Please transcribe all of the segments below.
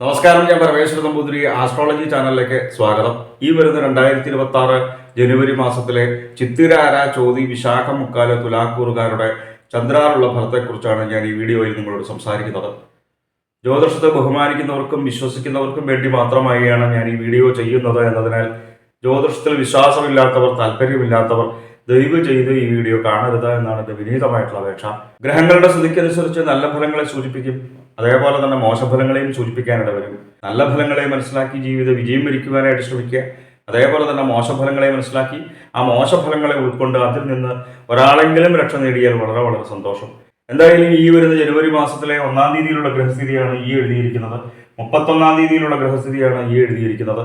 നമസ്കാരം ഞാൻ പരമേശ്വര നമ്പൂതിരി ആസ്ട്രോളജി ചാനലിലേക്ക് സ്വാഗതം. ഈ വരുന്ന രണ്ടായിരത്തി ഇരുപത്തി ആറ് ജനുവരി മാസത്തിലെ ചിത്തിരാര ചോതി വിശാഖ മുക്കാൽ തുലാക്കൂറുകാരുടെ ചന്ദ്രാറുള്ള ഫലത്തെക്കുറിച്ചാണ് ഞാൻ ഈ വീഡിയോയിൽ നിങ്ങളോട് സംസാരിക്കുന്നത്. ജ്യോതിഷത്തെ ബഹുമാനിക്കുന്നവർക്കും വിശ്വസിക്കുന്നവർക്കും വേണ്ടി മാത്രമായാണ് ഞാൻ ഈ വീഡിയോ ചെയ്യുന്നത് എന്നതിനാൽ ജ്യോതിഷത്തിൽ വിശ്വാസമില്ലാത്തവർ താല്പര്യമില്ലാത്തവർ ദയവ് ചെയ്ത് ഈ വീഡിയോ കാണരുത് എന്നാണ് എന്റെ വിനീതമായിട്ടുള്ള അപേക്ഷ. ഗ്രഹങ്ങളുടെ സ്ഥിതിക്കനുസരിച്ച് നല്ല ഫലങ്ങളെ സൂചിപ്പിക്കും. അതേപോലെ തന്നെ മോശഫലങ്ങളെയും സൂചിപ്പിക്കാനിട വരും. നല്ല ഫലങ്ങളെ മനസ്സിലാക്കി ജീവിത വിജയം വരിക്കുവാനായിട്ട് ശ്രമിക്കുക. അതേപോലെ തന്നെ മോശഫലങ്ങളെ മനസ്സിലാക്കി ആ മോശഫലങ്ങളെ ഉൾക്കൊണ്ട് അതിൽ നിന്ന് ഒരാളെങ്കിലും രക്ഷ നേടിയാൽ വളരെ വളരെ സന്തോഷം. എന്തായാലും ഈ വരുന്ന ജനുവരി മാസത്തിലെ ഒന്നാം തീയതിയിലുള്ള ഗ്രഹസ്ഥിതിയാണ് ഈ എഴുതിയിരിക്കുന്നത്. മുപ്പത്തൊന്നാം തീയതിയിലുള്ള ഗ്രഹസ്ഥിതിയാണ് ഈ എഴുതിയിരിക്കുന്നത്.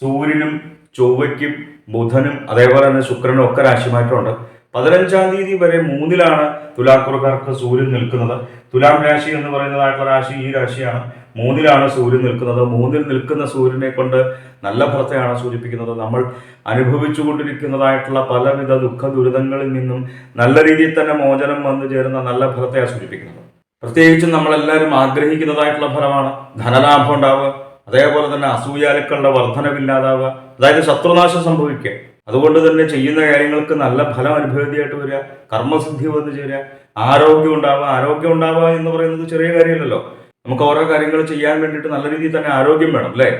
സൂര്യനും ചൊവ്വയ്ക്കും ബുധനും അതേപോലെ തന്നെ ശുക്രനും ഒക്കെ രാശിമാറ്റമുണ്ട്. പതിനഞ്ചാം തീയതി വരെ മൂന്നിലാണ് തുലാക്കുറക്കാർക്ക് സൂര്യൻ നിൽക്കുന്നത്. തുലാം രാശി എന്ന് പറയുന്നതായിട്ടുള്ള രാശി ഈ രാശിയാണ്. മൂന്നിലാണ് സൂര്യൻ നിൽക്കുന്നത്. മൂന്നിൽ നിൽക്കുന്ന സൂര്യനെ കൊണ്ട് നല്ല ഫലത്തെയാണ് സൂചിപ്പിക്കുന്നത്. നമ്മൾ അനുഭവിച്ചുകൊണ്ടിരിക്കുന്നതായിട്ടുള്ള പലവിധ ദുഃഖ ദുരിതങ്ങളിൽ നിന്നും നല്ല രീതിയിൽ തന്നെ മോചനം വന്നു ചേരുന്ന നല്ല ഫലത്തെയാണ് സൂചിപ്പിക്കുന്നത്. പ്രത്യേകിച്ചും നമ്മളെല്ലാവരും ആഗ്രഹിക്കുന്നതായിട്ടുള്ള ഫലമാണ്. ധനലാഭം ഉണ്ടാവുക അതേപോലെ തന്നെ അസൂയാലുക്കളുടെ വർധനവില്ലാതാവുക. അതായത് ശത്രുനാശം സംഭവിക്കുക. അതുകൊണ്ട് തന്നെ ചെയ്യുന്ന കാര്യങ്ങൾക്ക് നല്ല ഫലം അനുഭവതിയായിട്ട് വരിക കർമ്മസിദ്ധി വന്നു ചേരുക. ആരോഗ്യം ഉണ്ടാവുക. ആരോഗ്യം ഉണ്ടാവുക എന്ന് പറയുന്നത് ചെറിയ കാര്യമല്ലല്ലോ. നമുക്ക് ഓരോ കാര്യങ്ങൾ ചെയ്യാൻ വേണ്ടിയിട്ട് നല്ല രീതിയിൽ തന്നെ ആരോഗ്യം വേണം അല്ലേ?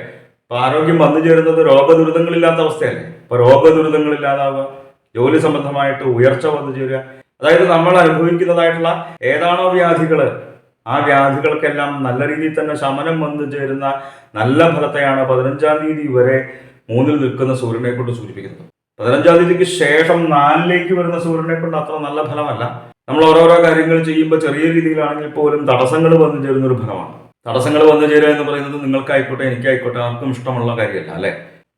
അപ്പൊ ആരോഗ്യം വന്നു ചേരുന്നത് രോഗദുരിതങ്ങളില്ലാത്ത അവസ്ഥയല്ലേ? അപ്പൊ രോഗദുരിതങ്ങളില്ലാതാവുക. ജോലി സംബന്ധമായിട്ട് ഉയർച്ച വന്നു ചേരുക. അതായത് നമ്മൾ അനുഭവിക്കുന്നതായിട്ടുള്ള ഏതാണോ വ്യാധികൾ ആ വ്യാധികൾക്കെല്ലാം നല്ല രീതിയിൽ തന്നെ ശമനം വന്നു ചേരുന്ന നല്ല ഫലത്തെയാണ് പതിനഞ്ചാം തീയതി വരെ മൂന്നിൽ നിൽക്കുന്ന സൂര്യനെ കൊണ്ട് സൂചിപ്പിക്കുന്നത്. പതിനഞ്ചാം തീയതിക്ക് ശേഷം നാലിലേക്ക് വരുന്ന സൂര്യനെ കൊണ്ട് അത്ര നല്ല ഫലമല്ല. നമ്മൾ ഓരോരോ കാര്യങ്ങൾ ചെയ്യുമ്പോൾ ചെറിയ രീതിയിലാണെങ്കിൽ പോലും തടസ്സങ്ങൾ വന്നു ചേരുന്ന ഒരു ഫലമാണ്. തടസ്സങ്ങൾ വന്നു ചേരുക എന്ന് പറയുന്നത് നിങ്ങൾക്കായിക്കോട്ടെ എനിക്കായിക്കോട്ടെ ആർക്കും ഇഷ്ടമുള്ള കാര്യമല്ല അല്ലേ?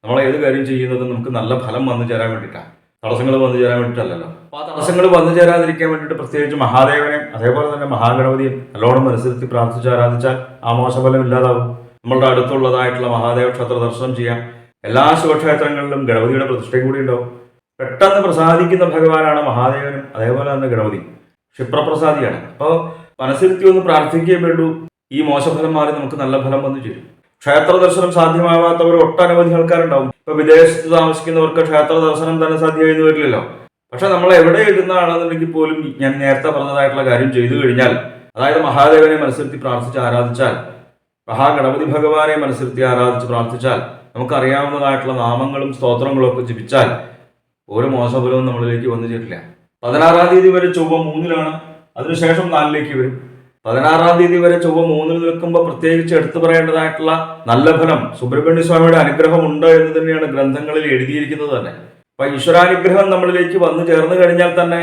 നമ്മൾ ഏത് കാര്യം ചെയ്യുന്നത് നമുക്ക് നല്ല ഫലം വന്നു ചേരാൻ വേണ്ടിയിട്ടാണ്. തടസ്സങ്ങൾ വന്നു ചേരാൻ വേണ്ടിയിട്ടല്ലല്ലോ. അപ്പോൾ ആ തടസ്സങ്ങൾ വന്നു ചേരാതിരിക്കാൻ വേണ്ടിയിട്ട് പ്രത്യേകിച്ച് മഹാദേവനെ അതേപോലെ തന്നെ മഹാഗണപതിയും നല്ലോണം മനസ്സിരുത്തി പ്രാർത്ഥിച്ച് ആരാധിച്ചാൽ ആ മോശഫലം ഇല്ലാതാവും നമ്മളുടെ അടുത്തുള്ളതായിട്ടുള്ള മഹാദേവ ക്ഷേത്ര ദർശനം ചെയ്യാം എല്ലാ ശിവക്ഷേത്രങ്ങളിലും ഗണപതിയുടെ പ്രതിഷ്ഠയും കൂടി ഉണ്ടാവും. പെട്ടെന്ന് പ്രസാദിക്കുന്ന ഭഗവാനാണ് മഹാദേവനും അതേപോലെ തന്നെ ഗണപതി. ക്ഷിപ്രപ്രസാദിയാണ് അപ്പോൾ മനസ്സിരുത്തി ഒന്ന് പ്രാർത്ഥിക്കുകയും വേണ്ടൂ. ഈ മോശഫലം മാറി നമുക്ക് നല്ല ഫലം വന്നു ചേരും. ക്ഷേത്ര ദർശനം സാധ്യമാവാത്തവർ ഒട്ടനവധി ആൾക്കാരുണ്ടാവും. ഇപ്പൊ വിദേശത്ത് താമസിക്കുന്നവർക്ക് ക്ഷേത്ര ദർശനം തന്നെ സാധ്യമായെന്ന് വരില്ലല്ലോ. പക്ഷെ നമ്മൾ എവിടെ ഇരുന്നാണെന്നുണ്ടെങ്കിൽ പോലും ഞാൻ നേരത്തെ പറഞ്ഞതായിട്ടുള്ള കാര്യം ചെയ്തു കഴിഞ്ഞാൽ അതായത് മഹാദേവനെ മനസ്സിരുത്തി പ്രാർത്ഥിച്ച് ആരാധിച്ചാൽ മഹാഗണപതി ഭഗവാനെ മനസ്സിരുത്തി ആരാധിച്ച് പ്രാർത്ഥിച്ചാൽ നമുക്കറിയാവുന്നതായിട്ടുള്ള നാമങ്ങളും സ്തോത്രങ്ങളും ഒക്കെ ജപിച്ചാൽ ഒരു മോശഫലവും നമ്മളിലേക്ക് വന്നു ചേരില്ല. പതിനാറാം തീയതി വരെ ചൊവ്വ മൂന്നിലാണ്. അതിനുശേഷം നാലിലേക്ക് വരും. പതിനാറാം തീയതി വരെ ചൊവ്വ മൂന്നിൽ നിൽക്കുമ്പോൾ പ്രത്യേകിച്ച് എടുത്തു പറയേണ്ടതായിട്ടുള്ള നല്ല ഫലം സുബ്രഹ്മണ്യ സ്വാമിയുടെ അനുഗ്രഹം ഉണ്ട് എന്ന് തന്നെയാണ് ഗ്രന്ഥങ്ങളിൽ എഴുതിയിരിക്കുന്നത് തന്നെ. അപ്പൊ ഈശ്വരാനുഗ്രഹം നമ്മളിലേക്ക് വന്നു ചേർന്ന് കഴിഞ്ഞാൽ തന്നെ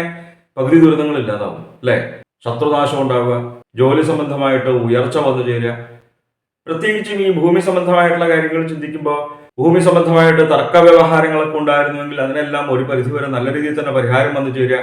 പകുതി ദുരിതങ്ങൾ ഇല്ലാതാവും അല്ലെ? ശത്രുനാശം ഉണ്ടാവുക ജോലി സംബന്ധമായിട്ട് ഉയർച്ച വന്നു ചേരുക. പ്രത്യേകിച്ചും ഈ ഭൂമി സംബന്ധമായിട്ടുള്ള കാര്യങ്ങൾ ചിന്തിക്കുമ്പോൾ ഭൂമി സംബന്ധമായിട്ട് തർക്ക വ്യവഹാരങ്ങളൊക്കെ ഉണ്ടായിരുന്നുവെങ്കിൽ അതിനെല്ലാം ഒരു പരിധി വരെ നല്ല രീതിയിൽ തന്നെ പരിഹാരം വന്നു ചേരുക.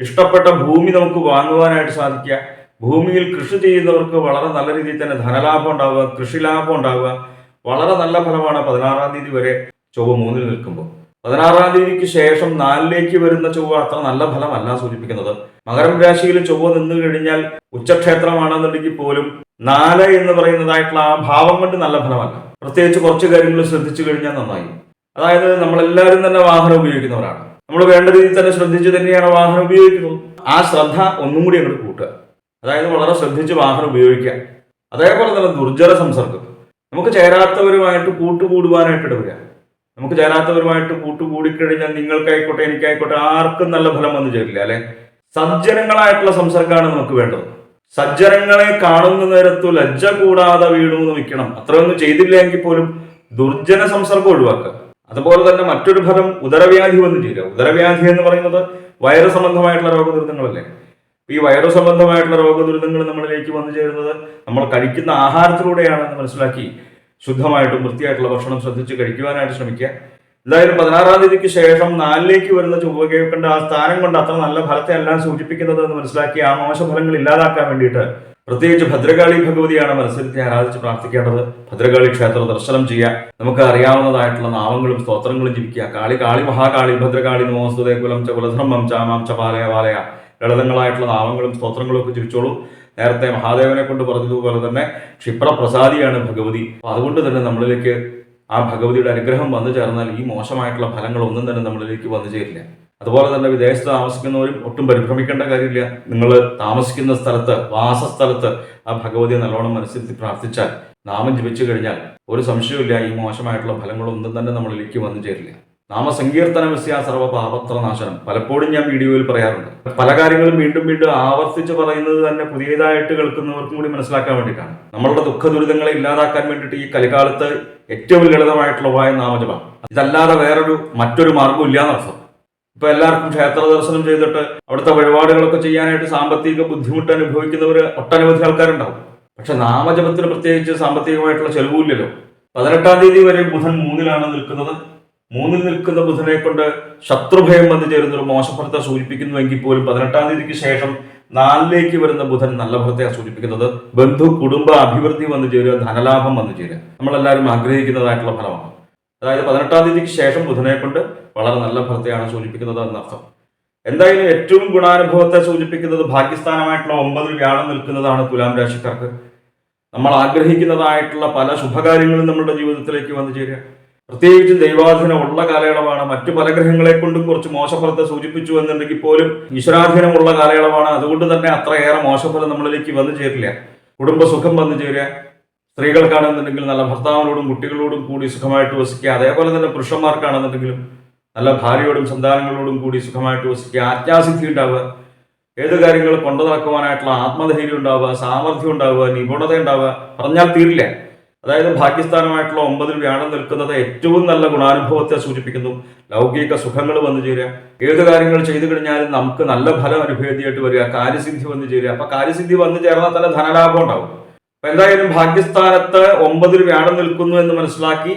ഇഷ്ടപ്പെട്ട ഭൂമി നമുക്ക് വാങ്ങുവാനായിട്ട് സാധിക്കുക. ഭൂമിയിൽ കൃഷി ചെയ്യുന്നവർക്ക് വളരെ നല്ല രീതിയിൽ തന്നെ ധനലാഭം ഉണ്ടാവുക കൃഷി ലാഭം ഉണ്ടാവുക. വളരെ നല്ല ഫലമാണ് പതിനാറാം തീയതി വരെ ചൊവ്വ മൂന്നിൽ നിൽക്കുമ്പോൾ. പതിനാറാം തീയതിക്ക് ശേഷം നാലിലേക്ക് വരുന്ന ചൊവ്വ അത്ര നല്ല ഫലമല്ല സൂചിപ്പിക്കുന്നത്. മകരം രാശിയിൽ ചൊവ്വ നിന്നു കഴിഞ്ഞാൽ ഉച്ചക്ഷേത്രമാണെന്നുണ്ടെങ്കിൽ പോലും നാല് എന്ന് പറയുന്നതായിട്ടുള്ള ആ ഭാവം കൊണ്ട് നല്ല ഫലമല്ല. പ്രത്യേകിച്ച് കുറച്ച് കാര്യങ്ങൾ ശ്രദ്ധിച്ചു കഴിഞ്ഞാൽ നന്നായി. അതായത് നമ്മളെല്ലാവരും തന്നെ വാഹനം ഉപയോഗിക്കുന്നവരാണ്. നമ്മൾ വേണ്ട രീതിയിൽ തന്നെ ശ്രദ്ധിച്ച് തന്നെയാണ് വാഹനം ഉപയോഗിക്കുന്നത്. ആ ശ്രദ്ധ ഒന്നും കൂടി അങ്ങോട്ട് കൂട്ടുക. അതായത് വളരെ ശ്രദ്ധിച്ച് വാഹനം ഉപയോഗിക്കുക. അതേപോലെ തന്നെ ദുർജല സംസർഗം. നമുക്ക് ചേരാത്തവരുമായിട്ട് കൂട്ടുകൂടുവാനായിട്ട് ഇടവരിക നമുക്ക് ചേരാത്തവരുമായിട്ട് കൂട്ടുകൂടിക്കഴിഞ്ഞാൽ നിങ്ങൾക്കായിക്കോട്ടെ എനിക്കായിക്കോട്ടെ ആർക്കും നല്ല ഫലം വന്നു ചേരില്ല അല്ലെ? സജ്ജനങ്ങളായിട്ടുള്ള സംസർഗമാണ് നമുക്ക് വേണ്ടത്. സജ്ജനങ്ങളെ കാണുന്ന നേരത്തു ലജ്ജ കൂടാതെ വീണു നിൽക്കണം അത്രയൊന്നും ചെയ്തില്ലെങ്കിൽ പോലും ദുർജന സംസർഗം ഒഴിവാക്കുക. അതുപോലെ തന്നെ മറ്റൊരു ഫലം ഉദരവ്യാധി വന്നു ചേരുക. ഉദരവ്യാധി എന്ന് പറയുന്നത് വയറ് സംബന്ധമായിട്ടുള്ള രോഗദുരിതങ്ങളല്ലേ ഈ വൈറസ് സംബന്ധമായിട്ടുള്ള രോഗദുരിതങ്ങൾ നമ്മളിലേക്ക് വന്നു ചേരുന്നത് നമ്മൾ കഴിക്കുന്ന ആഹാരത്തിലൂടെയാണെന്ന് മനസ്സിലാക്കി ശുദ്ധമായിട്ടും വൃത്തിയായിട്ടുള്ള ഭക്ഷണം ശ്രദ്ധിച്ച് കഴിക്കുവാനായിട്ട് ശ്രമിക്കുക. എന്തായാലും പതിനാറാം തീയതിക്ക് ശേഷം നാലിലേക്ക് വരുന്ന ചൊവ്വകയെ കൊണ്ട് ആ സ്ഥാനം കൊണ്ട് അത്ര നല്ല ഫലത്തെ എല്ലാം സൂചിപ്പിക്കുന്നത് എന്ന് മനസ്സിലാക്കി ആ മോശഫലങ്ങൾ ഇല്ലാതാക്കാൻ വേണ്ടിയിട്ട് പ്രത്യേകിച്ച് ഭദ്രകാളി ഭഗവതിയാണ് മത്സരത്തെ ആരാധിച്ച് പ്രാർത്ഥിക്കേണ്ടത്. ഭദ്രകാളി ക്ഷേത്ര ദർശനം ചെയ്യുക. നമുക്ക് അറിയാവുന്നതായിട്ടുള്ള നാമങ്ങളും സ്തോത്രങ്ങളും ജീവിക്കുക കാളി കാളി മഹാകാളി ഭദ്രകാളി നമോസ്തുതേ കുലം ച കുലധർമ്മം ചാമാം ച പാലയ പാലയ. ലളിതങ്ങളായിട്ടുള്ള നാമങ്ങളും സ്തോത്രങ്ങളും ഒക്കെ ജപിച്ചോളൂ. നേരത്തെ മഹാദേവനെ കൊണ്ട് പറഞ്ഞതുപോലെ തന്നെ ക്ഷിപ്രപ്രസാദിയാണ് ഭഗവതി. അതുകൊണ്ട് തന്നെ നമ്മളിലേക്ക് ആ ഭഗവതിയുടെ അനുഗ്രഹം വന്നു ചേർന്നാൽ ഈ മോശമായിട്ടുള്ള ഫലങ്ങൾ ഒന്നും തന്നെ നമ്മളിലേക്ക് വന്നു ചേരില്ല. അതുപോലെ തന്നെ വിദേശത്ത് താമസിക്കുന്നവരും ഒട്ടും പരിഭ്രമിക്കേണ്ട കാര്യമില്ല. നിങ്ങൾ താമസിക്കുന്ന സ്ഥലത്ത് വാസസ്ഥലത്ത് ആ ഭഗവതിയെ നല്ലോണം മനസ്സിരുത്തി പ്രാർത്ഥിച്ചാൽ നാമം ജപിച്ചു കഴിഞ്ഞാൽ ഒരു സംശയമില്ല ഈ മോശമായിട്ടുള്ള ഫലങ്ങളൊന്നും തന്നെ നമ്മളിലേക്ക് വന്നു ചേരില്ല. നാമസങ്കീർത്തനമസ്യ സർവ പാപത്രനാശനം പലപ്പോഴും ഞാൻ വീഡിയോയിൽ പറയാറുണ്ട്. പല കാര്യങ്ങളും വീണ്ടും വീണ്ടും ആവർത്തിച്ച് പറയുന്നത് തന്നെ പുതിയതായിട്ട് കേൾക്കുന്നവർക്കും കൂടി മനസ്സിലാക്കാൻ വേണ്ടിയിട്ടാണ് നമ്മളുടെ ദുഃഖ ദുരിതങ്ങളെ ഇല്ലാതാക്കാൻ വേണ്ടിയിട്ട് ഈ കലികാലത്ത് ഏറ്റവും ലളിതമായിട്ടുള്ള ഉപായം നാമജപം. ഇതല്ലാതെ വേറൊരു മറ്റൊരു മാർഗം ഇല്ലാന്നർത്ഥം ഇപ്പൊ എല്ലാവർക്കും ക്ഷേത്ര ദർശനം ചെയ്തിട്ട് അവിടുത്തെ വഴിപാടുകളൊക്കെ ചെയ്യാനായിട്ട് സാമ്പത്തിക ബുദ്ധിമുട്ട് അനുഭവിക്കുന്നവർ ഒട്ടനവധി ആൾക്കാരുണ്ടാവും. പക്ഷെ നാമജപത്തിന് പ്രത്യേകിച്ച് സാമ്പത്തികമായിട്ടുള്ള ചെലവില്ലല്ലോ പതിനെട്ടാം തീയതി വരെ ബുധൻ മൂന്നിലാണ് നിൽക്കുന്നത്. മൂന്നിൽ നിൽക്കുന്ന ബുധനെ കൊണ്ട് ശത്രുഭയം വന്നു ചേരുന്ന ഒരു മോശഫലത്തെ സൂചിപ്പിക്കുന്നുവെങ്കിൽ പോലും പതിനെട്ടാം തീയതിക്ക് ശേഷം നാലിലേക്ക് വരുന്ന ബുധൻ നല്ല ഫലത്തെയാണ് സൂചിപ്പിക്കുന്നത് ബന്ധു കുടുംബ അഭിവൃദ്ധി വന്നു ചേരുക ധനലാഭം വന്നു ചേരുക. നമ്മളെല്ലാവരും ആഗ്രഹിക്കുന്നതായിട്ടുള്ള ഫലമാണ്. അതായത് പതിനെട്ടാം തീയതിക്ക് ശേഷം ബുധനെ കൊണ്ട് വളരെ നല്ല ഫലത്തെയാണ് സൂചിപ്പിക്കുന്നത് എന്നർത്ഥം. എന്തായാലും ഏറ്റവും ഗുണാനുഭവത്തെ സൂചിപ്പിക്കുന്നത് ഭാഗ്യസ്ഥാനമായിട്ടുള്ള ഒമ്പതിൽ വ്യാഴം നിൽക്കുന്നതാണ് തുലാം രാശിക്കാർക്ക്. നമ്മൾ ആഗ്രഹിക്കുന്നതായിട്ടുള്ള പല ശുഭകാര്യങ്ങളും നമ്മുടെ ജീവിതത്തിലേക്ക് വന്നു ചേരുക. പ്രത്യേകിച്ചും ദൈവാധീനം ഉള്ള കാലയളവാണ്. മറ്റു പല ഗ്രഹങ്ങളെ കൊണ്ടും കുറച്ച് മോശഫലത്തെ സൂചിപ്പിച്ചു എന്നുണ്ടെങ്കിൽ പോലും ഈശ്വരാധീനമുള്ള കാലയളവാണ്. അതുകൊണ്ട് തന്നെ അത്രയേറെ മോശഫലം നമ്മളിലേക്ക് വന്നു ചേരില്ല. കുടുംബസുഖം വന്നു ചേരുക. സ്ത്രീകൾക്കാണെന്നുണ്ടെങ്കിൽ നല്ല ഭർത്താവിനോടും കുട്ടികളോടും കൂടി സുഖമായിട്ട് വസിക്കുക. അതേപോലെ തന്നെ പുരുഷന്മാർക്കാണെന്നുണ്ടെങ്കിലും നല്ല ഭാര്യയോടും സന്താനങ്ങളോടും കൂടി സുഖമായിട്ട് വസിക്കുക. ആജ്ഞാസിദ്ധി ഉണ്ടാവുക. ഏത് കാര്യങ്ങൾ കൊണ്ടു നടക്കുവാനായിട്ടുള്ള ആത്മധൈര്യം ഉണ്ടാവുക സാമർഥ്യം ഉണ്ടാവുക നിപുണത ഉണ്ടാവുക പറഞ്ഞാൽ തീരില്ല. അതായത് ഭാഗ്യസ്ഥാനമായിട്ടുള്ള ഒമ്പതിൽ വ്യാഴം നിൽക്കുന്നത് ഏറ്റവും നല്ല ഗുണാനുഭവത്തെ സൂചിപ്പിക്കുന്നു. ലൗകിക സുഖങ്ങൾ വന്നു ചേരുക. ഏത് കാര്യങ്ങൾ ചെയ്തു കഴിഞ്ഞാലും നമുക്ക് നല്ല ഫലം അനുഭവത്തിയായിട്ട് വരിക. കാര്യസിദ്ധി വന്നു ചേരുക. അപ്പൊ കാര്യസിദ്ധി വന്നു ചേർന്നാൽ തന്നെ ധനലാഭം ഉണ്ടാവും. അപ്പൊ എന്തായാലും ഭാഗ്യസ്ഥാനത്ത് ഒമ്പതിൽ വ്യാഴം നിൽക്കുന്നു എന്ന് മനസ്സിലാക്കി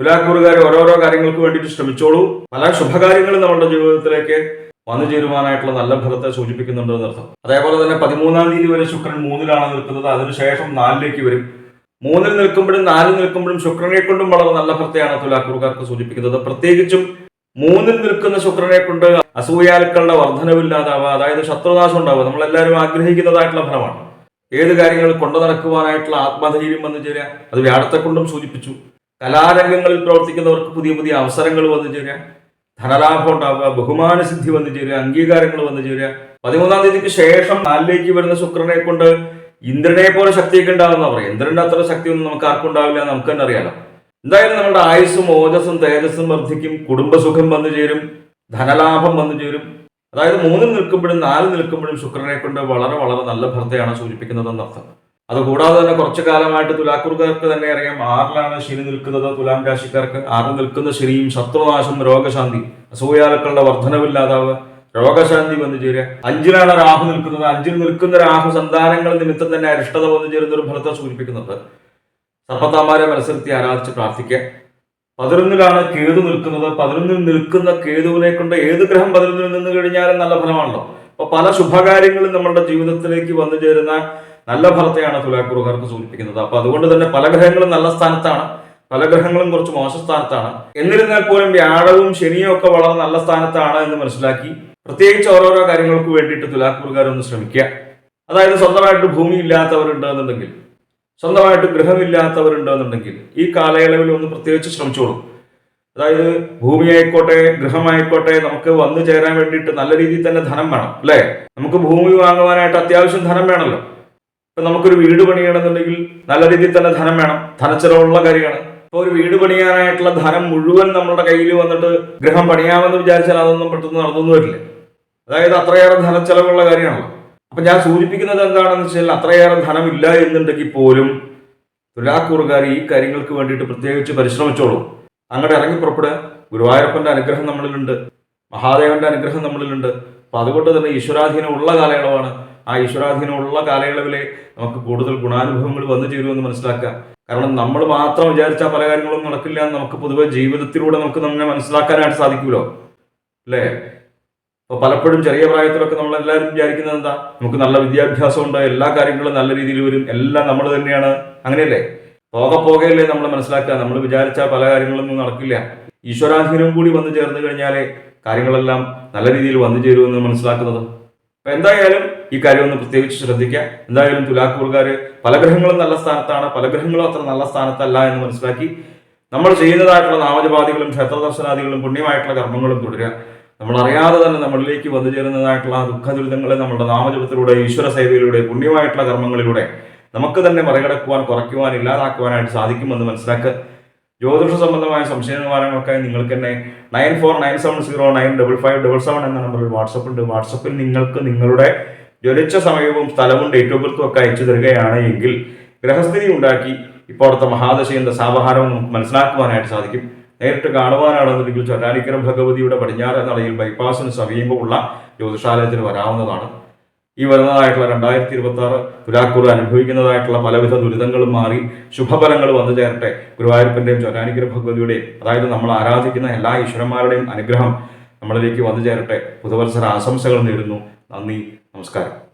തുലാക്കൂറുകാർ ഓരോരോ കാര്യങ്ങൾക്ക് വേണ്ടിയിട്ട് ശ്രമിച്ചോളൂ. പല ശുഭകാര്യങ്ങളും നമ്മുടെ ജീവിതത്തിലേക്ക് വന്നു ചേരുവാനായിട്ടുള്ള നല്ല ഫലത്തെ സൂചിപ്പിക്കുന്നുണ്ട് എന്നർത്ഥം. അതേപോലെ തന്നെ പതിമൂന്നാം തീയതി വരെ ശുക്രൻ മൂന്നിലാണ് നിൽക്കുന്നത്. അതിനുശേഷം നാലിലേക്ക് വരും. മൂന്നിൽ നിൽക്കുമ്പോഴും നാലിൽ നിൽക്കുമ്പോഴും ശുക്രനെ കൊണ്ടും വളരെ നല്ല ഫലത്തെയാണ് തുലാക്കൂറുകാർക്ക് സൂചിപ്പിക്കുന്നത്. പ്രത്യേകിച്ചും മൂന്നിൽ നിൽക്കുന്ന ശുക്രനെ കൊണ്ട് അസൂയാലുക്കളുടെ വർധനവില്ലാതാവുക അതായത് ശത്രുനാശം ഉണ്ടാവുക നമ്മളെല്ലാവരും ആഗ്രഹിക്കുന്നതായിട്ടുള്ള ഫലമാണ്. ഏത് കാര്യങ്ങൾ കൊണ്ടു നടക്കുവാനായിട്ടുള്ള ആത്മധൈര്യം വന്നു ചേരുക അത് വ്യാഴത്തെ കൊണ്ടും സൂചിപ്പിച്ചു. കലാരംഗങ്ങളിൽ പ്രവർത്തിക്കുന്നവർക്ക് പുതിയ പുതിയ അവസരങ്ങൾ വന്നു ചേരുക. ധനലാഭം ഉണ്ടാവുക ബഹുമാന സിദ്ധി വന്നു ചേരുക അംഗീകാരങ്ങൾ വന്നു ചേരുക. പതിമൂന്നാം തീയതിക്ക് ശേഷം നാലിലേക്ക് വരുന്ന ശുക്രനെ കൊണ്ട് ഇന്ദ്രനെ പോലെ ശക്തിയൊക്കെ ഉണ്ടാവുന്ന പറയും ഇന്ദ്രന്റെ അത്ര ശക്തിയൊന്നും നമുക്ക് ആർക്കും ഉണ്ടാവില്ല നമുക്ക് തന്നെ അറിയാലോ. എന്തായാലും നമ്മുടെ ആയുസ്സും ഓജസ്സും തേജസ്സും വർദ്ധിക്കും കുടുംബസുഖം വന്നു ചേരും ധനലാഭം വന്നു ചേരും. അതായത് മൂന്നിൽ നിൽക്കുമ്പോഴും നാല് നിൽക്കുമ്പോഴും ശുക്രനെ കൊണ്ട് വളരെ വളരെ നല്ല ഭർത്തയാണ് സൂചിപ്പിക്കുന്നത് എന്നർത്ഥം. അതുകൂടാതെ തന്നെ കുറച്ചു കാലമായിട്ട് തുലാക്കുറുകാർക്ക് തന്നെ അറിയാം ആറിലാണ് ശനി നിൽക്കുന്നത്. തുലാം രാശിക്കാർക്ക് ആറിൽ നിൽക്കുന്ന ശനിയും ശത്രുനാശം രോഗശാന്തി അസൂയാലുക്കളുടെ വർധനവില്ലാതാവുക രോഗശാന്തി വന്നു ചേരുക. അഞ്ചിലാണ് രാഹു നിൽക്കുന്നത്. അഞ്ചിൽ നിൽക്കുന്ന രാഹു സന്താനങ്ങൾ നിമിത്തം തന്നെ അരിഷ്ടത വന്നു ചേരുന്ന ഒരു ഫലത്തെ സൂചിപ്പിക്കുന്നുണ്ട്. സർപ്പത്താമാരെ മനസ്സിലത്തി ആരാധിച്ച് പ്രാർത്ഥിക്കുക. പതിനൊന്നിലാണ് കേതു നിൽക്കുന്നത്. പതിനൊന്നിൽ നിൽക്കുന്ന കേതുവിനെ കൊണ്ട് ഏത് ഗ്രഹം പതിനൊന്നിൽ നിന്ന് കഴിഞ്ഞാലും നല്ല ഫലമാണല്ലോ. അപ്പൊ പല ശുഭകാര്യങ്ങളും നമ്മുടെ ജീവിതത്തിലേക്ക് വന്നു ചേരുന്ന നല്ല ഫലത്തെയാണ് തുലാക്കുറുകാർക്ക് സൂചിപ്പിക്കുന്നത്. അപ്പൊ അതുകൊണ്ട് തന്നെ പല ഗ്രഹങ്ങളും നല്ല സ്ഥാനത്താണ്. പല ഗ്രഹങ്ങളും കുറച്ച് മോശ സ്ഥാനത്താണ്. എന്നിരുന്നാൽ പോലും വ്യാഴവും ശനിയും ഒക്കെ വളരെ നല്ല സ്ഥാനത്താണ് എന്ന് മനസ്സിലാക്കി പ്രത്യേകിച്ച് ഓരോരോ കാര്യങ്ങൾക്ക് വേണ്ടിയിട്ട് തുലാക്കൂറുകാരൊന്ന് ശ്രമിക്കുക. അതായത് സ്വന്തമായിട്ട് ഭൂമി ഇല്ലാത്തവരുണ്ടെന്നുണ്ടെങ്കിൽ സ്വന്തമായിട്ട് ഗൃഹമില്ലാത്തവരുണ്ടെന്നുണ്ടെങ്കിൽ ഈ കാലയളവിൽ ഒന്ന് പ്രത്യേകിച്ച് ശ്രമിച്ചോളൂ. അതായത് ഭൂമിയായിക്കോട്ടെ ഗൃഹമായിക്കോട്ടെ നമുക്ക് വന്നു ചേരാൻ വേണ്ടിയിട്ട് നല്ല രീതിയിൽ തന്നെ ധനം വേണം അല്ലേ? നമുക്ക് ഭൂമി വാങ്ങുവാനായിട്ട് അത്യാവശ്യം ധനം വേണമല്ലോ. ഇപ്പൊ നമുക്കൊരു വീട് പണിയണമെന്നുണ്ടെങ്കിൽ നല്ല രീതിയിൽ തന്നെ ധനം വേണം ധനച്ചെലവുള്ള കാര്യമാണ്. ഇപ്പോൾ ഒരു വീട് പണിയാനായിട്ടുള്ള ധനം മുഴുവൻ നമ്മുടെ കയ്യിൽ വന്നിട്ട് ഗൃഹം പണിയാമെന്ന് വിചാരിച്ചാൽ അതൊന്നും പെട്ടെന്ന് നടന്നു വരില്ല. അതായത് അത്രയേറെ ധനച്ചെലവുള്ള കാര്യമാണല്ലോ. അപ്പൊ ഞാൻ സൂചിപ്പിക്കുന്നത് എന്താണെന്ന് വെച്ചാൽ അത്രയേറെ ധനമില്ല എന്നുണ്ടെങ്കിൽ പോലും തുലാക്കൂറുകാർ ഈ കാര്യങ്ങൾക്ക് വേണ്ടിയിട്ട് പ്രത്യേകിച്ച് പരിശ്രമിച്ചോളൂ. അങ്ങോട്ട് ഇറങ്ങി പുറപ്പെടുക. ഗുരുവായൂരപ്പന്റെ അനുഗ്രഹം നമ്മളിലുണ്ട്. മഹാദേവന്റെ അനുഗ്രഹം നമ്മളിലുണ്ട്. അപ്പൊ അതുകൊണ്ട് തന്നെ ഈശ്വരാധീനം ഉള്ള കാലയളവാണ്. ആ ഈശ്വരാധീനം ഉള്ള കാലയളവിലെ നമുക്ക് കൂടുതൽ ഗുണാനുഭവങ്ങൾ വന്നു ചേരുമെന്ന് മനസ്സിലാക്കുക. കാരണം നമ്മൾ മാത്രം വിചാരിച്ചാൽ പല കാര്യങ്ങളും നടക്കില്ല എന്ന് നമുക്ക് പൊതുവെ ജീവിതത്തിലൂടെ നമുക്ക് നമ്മളെ മനസ്സിലാക്കാനായിട്ട് സാധിക്കുമല്ലോ അല്ലേ? അപ്പൊ പലപ്പോഴും ചെറിയ പ്രായത്തിലൊക്കെ നമ്മൾ എല്ലാവരും വിചാരിക്കുന്നത് എന്താ? നമുക്ക് നല്ല വിദ്യാഭ്യാസം ഉണ്ട് എല്ലാ കാര്യങ്ങളും നല്ല രീതിയിൽ വരും എല്ലാം നമ്മൾ തന്നെയാണ്. അങ്ങനെയല്ലേ? പോകെ പോകെയല്ലേ നമ്മൾ മനസ്സിലാക്കുക. നമ്മൾ വിചാരിച്ച പല കാര്യങ്ങളൊന്നും നടക്കില്ല. ഈശ്വരാധീനം കൂടി വന്നു ചേർന്ന് കഴിഞ്ഞാലേ കാര്യങ്ങളെല്ലാം നല്ല രീതിയിൽ വന്നു ചേരുമെന്ന് മനസ്സിലാക്കുന്നത്. അപ്പൊ എന്തായാലും ഈ കാര്യം ഒന്ന് പ്രത്യേകിച്ച് ശ്രദ്ധിക്കുക. എന്തായാലും തുലാക്കൂറുകാർ പല ഗ്രഹങ്ങളും നല്ല സ്ഥാനത്താണ് പല ഗ്രഹങ്ങളും അത്ര നല്ല സ്ഥാനത്തല്ല എന്ന് മനസ്സിലാക്കി. നമ്മൾ ചെയ്യുന്നതായിട്ടുള്ള നാമജപാദികളും ക്ഷേത്രദർശനാദികളും പുണ്യമായിട്ടുള്ള കർമ്മങ്ങളും തുടരുക. നമ്മൾ അറിയാതെ തന്നെ നമ്മളിലേക്ക് വന്നു ചേരുന്നതായിട്ടുള്ള ആ ദുഃഖ ദുരിതങ്ങളെ നമ്മുടെ നാമജപത്തിലൂടെ ഈശ്വര സേവയിലൂടെ പുണ്യമായിട്ടുള്ള കർമ്മങ്ങളിലൂടെ നമുക്ക് തന്നെ മറികടക്കുവാൻ കുറയ്ക്കുവാൻ ഇല്ലാതാക്കുവാനായിട്ട് സാധിക്കുമെന്ന് മനസ്സിലാക്കുക. ജ്യോതിഷ സംബന്ധമായ സംശയ നിവാരണങ്ങൾക്കായി നിങ്ങൾക്ക് തന്നെ nine four nine seven zero nine double five double seven എന്ന നമ്പറിൽ വാട്സപ്പ് ഉണ്ട്. വാട്സപ്പിൽ നിങ്ങൾക്ക് നിങ്ങളുടെ ജ്വലിച്ച സമയവും സ്ഥലവും ഡേറ്റ് ഓഫ് ബർത്തും ഒക്കെ അയച്ചു തരികയാണ് എങ്കിൽ ഗ്രഹസ്ഥിതി ഉണ്ടാക്കി ഇപ്പോഴത്തെ മഹാദശയുടെ സാവഹാരവും നമുക്ക് മനസ്സിലാക്കുവാനായിട്ട് സാധിക്കും. നേരിട്ട് കാണുവാനാണെന്നുണ്ടെങ്കിൽ ചൊറ്റാനിക്കര ഭഗവതിയുടെ പടിഞ്ഞാറ് നടയിൽ ബൈപ്പാസിന് സമീപമുള്ള ജ്യോതിഷാലയത്തിന് വരാവുന്നതാണ്. ഈ വരുന്നതായിട്ടുള്ള രണ്ടായിരത്തി ഇരുപത്തി ആറ് തുലാക്കൂർ അനുഭവിക്കുന്നതായിട്ടുള്ള പലവിധ ദുരിതങ്ങളും മാറി ശുഭഫലങ്ങൾ വന്നു ചേരട്ടെ. ഗുരുവായൂരപ്പന്റെയും ചൊരാനിക്കര ഭഗവതിയുടെയും അതായത് നമ്മൾ ആരാധിക്കുന്ന എല്ലാ ഈശ്വരന്മാരുടെയും അനുഗ്രഹം നമ്മളിലേക്ക് വന്നു ചേരട്ടെ. പുതുവത്സര ആശംസകൾ നേരുന്നു. നന്ദി. നമസ്കാരം.